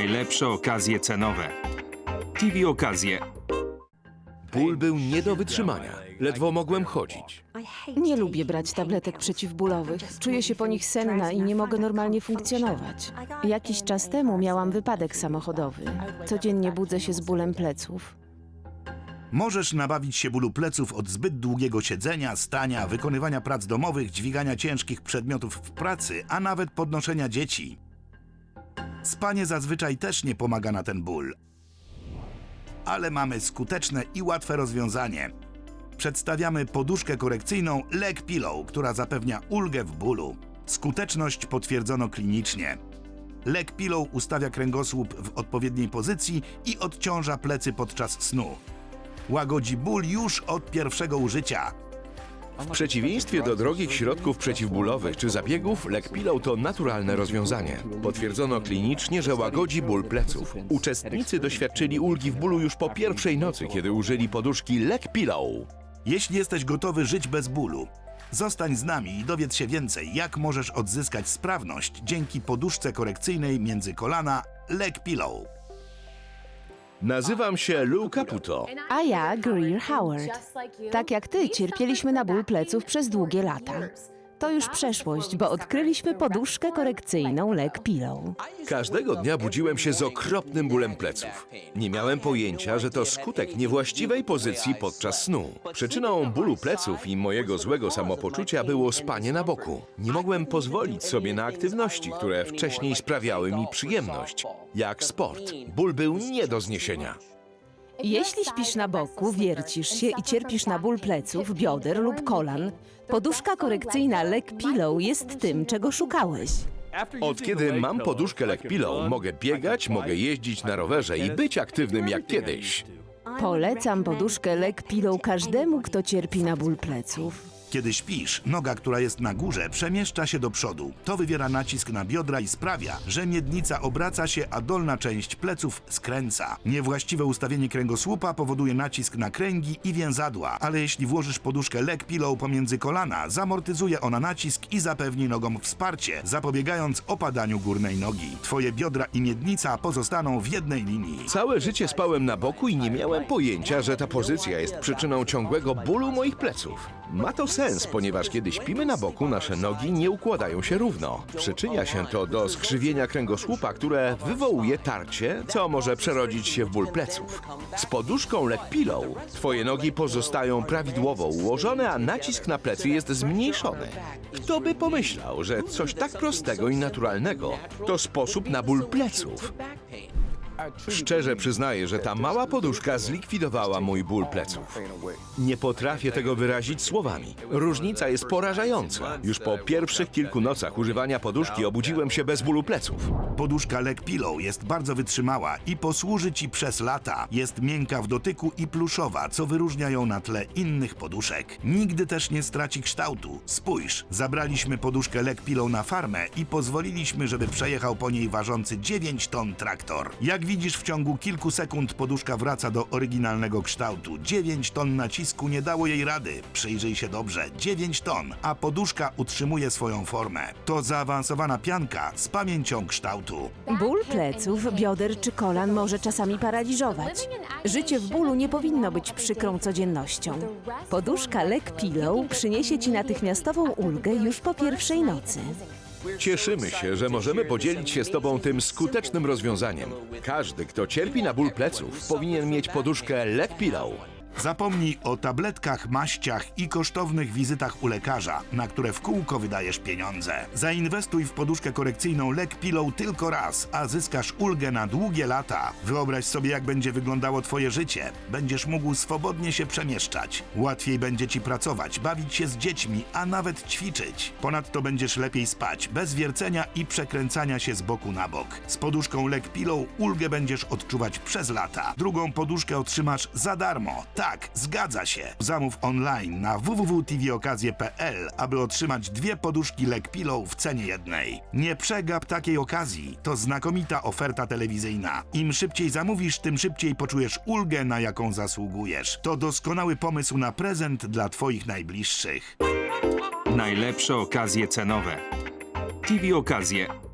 Najlepsze okazje cenowe. TV Okazje. Ból był nie do wytrzymania. Ledwo mogłem chodzić. Nie lubię brać tabletek przeciwbólowych. Czuję się po nich senna i nie mogę normalnie funkcjonować. Jakiś czas temu miałam wypadek samochodowy. Codziennie budzę się z bólem pleców. Możesz nabawić się bólu pleców od zbyt długiego siedzenia, stania, wykonywania prac domowych, dźwigania ciężkich przedmiotów w pracy, a nawet podnoszenia dzieci. Spanie zazwyczaj też nie pomaga na ten ból. Ale mamy skuteczne i łatwe rozwiązanie. Przedstawiamy poduszkę korekcyjną Leg Pillow, która zapewnia ulgę w bólu. Skuteczność potwierdzono klinicznie. Leg Pillow ustawia kręgosłup w odpowiedniej pozycji i odciąża plecy podczas snu. Łagodzi ból już od pierwszego użycia. W przeciwieństwie do drogich środków przeciwbólowych czy zabiegów, Leg Pillow to naturalne rozwiązanie. Potwierdzono klinicznie, że łagodzi ból pleców. Uczestnicy doświadczyli ulgi w bólu już po pierwszej nocy, kiedy użyli poduszki Leg Pillow. Jeśli jesteś gotowy żyć bez bólu, zostań z nami i dowiedz się więcej, jak możesz odzyskać sprawność dzięki poduszce korekcyjnej między kolana Leg Pillow. Nazywam się Lou Caputo. A ja Greer Howard. Tak jak ty, cierpieliśmy na ból pleców przez długie lata. To już przeszłość, bo odkryliśmy poduszkę korekcyjną Leg Pillow. Każdego dnia budziłem się z okropnym bólem pleców. Nie miałem pojęcia, że to skutek niewłaściwej pozycji podczas snu. Przyczyną bólu pleców i mojego złego samopoczucia było spanie na boku. Nie mogłem pozwolić sobie na aktywności, które wcześniej sprawiały mi przyjemność, jak sport. Ból był nie do zniesienia. Jeśli śpisz na boku, wiercisz się i cierpisz na ból pleców, bioder lub kolan, poduszka korekcyjna Leg Pillow jest tym, czego szukałeś. Od kiedy mam poduszkę Leg Pillow, mogę biegać, mogę jeździć na rowerze i być aktywnym jak kiedyś. Polecam poduszkę Leg Pillow każdemu, kto cierpi na ból pleców. Kiedy śpisz, noga, która jest na górze, przemieszcza się do przodu. To wywiera nacisk na biodra i sprawia, że miednica obraca się, a dolna część pleców skręca. Niewłaściwe ustawienie kręgosłupa powoduje nacisk na kręgi i więzadła, ale jeśli włożysz poduszkę leg pillow pomiędzy kolana, zamortyzuje ona nacisk i zapewni nogom wsparcie, zapobiegając opadaniu górnej nogi. Twoje biodra i miednica pozostaną w jednej linii. Całe życie spałem na boku i nie miałem pojęcia, że ta pozycja jest przyczyną ciągłego bólu moich pleców. Ma to sens, ponieważ kiedy śpimy na boku, nasze nogi nie układają się równo. Przyczynia się to do skrzywienia kręgosłupa, które wywołuje tarcie, co może przerodzić się w ból pleców. Z poduszką Leg Pillow twoje nogi pozostają prawidłowo ułożone, a nacisk na plecy jest zmniejszony. Kto by pomyślał, że coś tak prostego i naturalnego to sposób na ból pleców? Szczerze przyznaję, że ta mała poduszka zlikwidowała mój ból pleców. Nie potrafię tego wyrazić słowami. Różnica jest porażająca. Już po pierwszych kilku nocach używania poduszki obudziłem się bez bólu pleców. Poduszka Leg Pillow jest bardzo wytrzymała i posłuży Ci przez lata. Jest miękka w dotyku i pluszowa, co wyróżnia ją na tle innych poduszek. Nigdy też nie straci kształtu. Spójrz, zabraliśmy poduszkę Leg Pillow na farmę i pozwoliliśmy, żeby przejechał po niej ważący 9 ton traktor. Jak widzisz, w ciągu kilku sekund poduszka wraca do oryginalnego kształtu. 9 ton nacisku nie dało jej rady. Przyjrzyj się dobrze, 9 ton, a poduszka utrzymuje swoją formę. To zaawansowana pianka z pamięcią kształtu. Ból pleców, bioder czy kolan może czasami paraliżować. Życie w bólu nie powinno być przykrą codziennością. Poduszka Leg Pillow przyniesie Ci natychmiastową ulgę już po pierwszej nocy. Cieszymy się, że możemy podzielić się z Tobą tym skutecznym rozwiązaniem. Każdy, kto cierpi na ból pleców, powinien mieć poduszkę Leg Pillow. Zapomnij o tabletkach, maściach i kosztownych wizytach u lekarza, na które w kółko wydajesz pieniądze. Zainwestuj w poduszkę korekcyjną Leg Pillow tylko raz, a zyskasz ulgę na długie lata. Wyobraź sobie, jak będzie wyglądało Twoje życie. Będziesz mógł swobodnie się przemieszczać. Łatwiej będzie Ci pracować, bawić się z dziećmi, a nawet ćwiczyć. Ponadto będziesz lepiej spać, bez wiercenia i przekręcania się z boku na bok. Z poduszką Leg Pillow ulgę będziesz odczuwać przez lata. Drugą poduszkę otrzymasz za darmo. Tak, zgadza się. Zamów online na www.tvokazje.pl, aby otrzymać dwie poduszki Leg Pillow w cenie jednej. Nie przegap takiej okazji. To znakomita oferta telewizyjna. Im szybciej zamówisz, tym szybciej poczujesz ulgę, na jaką zasługujesz. To doskonały pomysł na prezent dla Twoich najbliższych. Najlepsze okazje cenowe. TV Okazje.